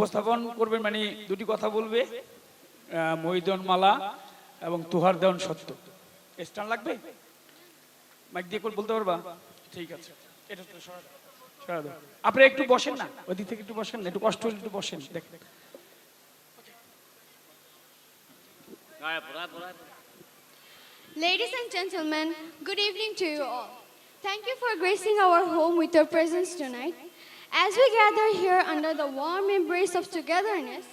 উপস্থাপন করবেন মানে দুটি কথা বলবে। মহিদন মালা এবং তুহার দেওয়ান সত্য। স্টান লাগবে? মাইক দিয়ে করে বলতে পারবা? ঠিক আছে। আপনি একটু বসেন না। ওদিক থেকে একটু বসেন একটু কষ্ট হলে একটু বসেন দেখেন। Ladies and gentlemen, good evening to you all. Thank you for gracing our home with your presence tonight. As we gather here under the warm embrace of togetherness,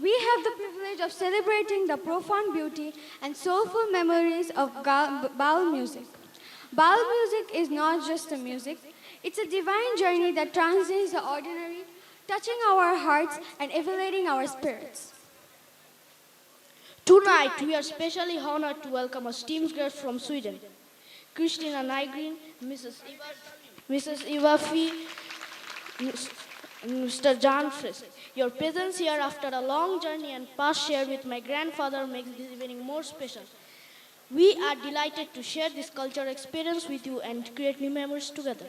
we have the privilege of celebrating the profound beauty and soulful memories of Baul music. Baul music is not just a music, it's a divine journey that transcends the ordinary, touching our hearts and elevating our spirits. Tonight, we are specially honored to welcome a esteemed guest from Sweden, Christina Nygren, Mrs. Eva, Mrs. Eva Fee, Mr. John Frisk. Your presence here after a long journey and past shared with my grandfather makes this evening more special. We are delighted to share this cultural experience with you and create new memories together.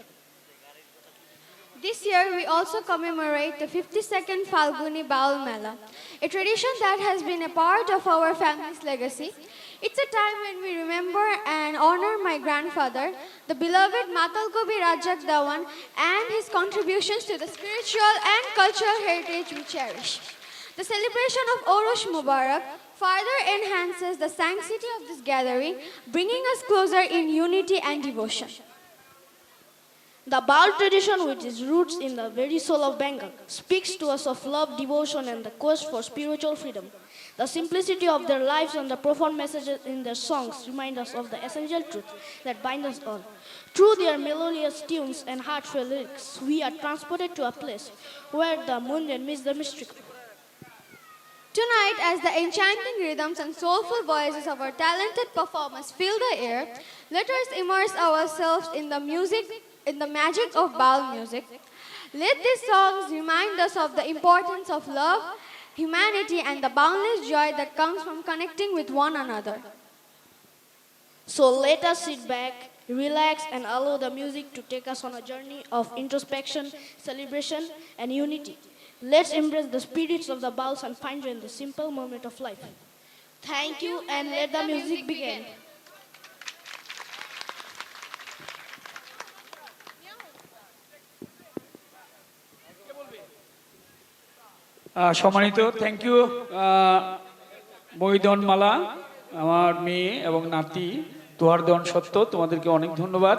This year, we also commemorate the 52nd Falguni Baul Mela, a tradition that has been a part of our family's legacy. It's a time when we remember and honor my grandfather, the beloved Matal Gobi Rajak Dawan, and his contributions to the spiritual and cultural heritage we cherish. The celebration of Orosh Mubarak further enhances the sanctity of this gathering, bringing us closer in unity and devotion. The Baal tradition, which is roots in the very soul of Bengal, speaks to us of love, devotion, and the quest for spiritual freedom. The simplicity of their lives and the profound messages in their songs remind us of the essential truth that binds us all. Through their melodious tunes and heartfelt lyrics, we are transported to a place where the moon meets the mystical. Tonight, as the enchanting rhythms and soulful voices of our talented performers fill the air, let us immerse ourselves in the music, in the magic of Baal music. Let these songs remind us of the importance of love, humanity, and the boundless joy that comes from connecting with one another. So let us sit back, relax, and allow the music to take us on a journey of introspection, celebration, and unity. Let's embrace the spirits of the Baals and find joy in the simple moment of life. Thank you, and let the music begin. সম্মানিত thank you বৈদন মালা আমার মেয়ে এবং নাতি তোহার দন সত্য, তোমাদেরকে অনেক ধন্যবাদ।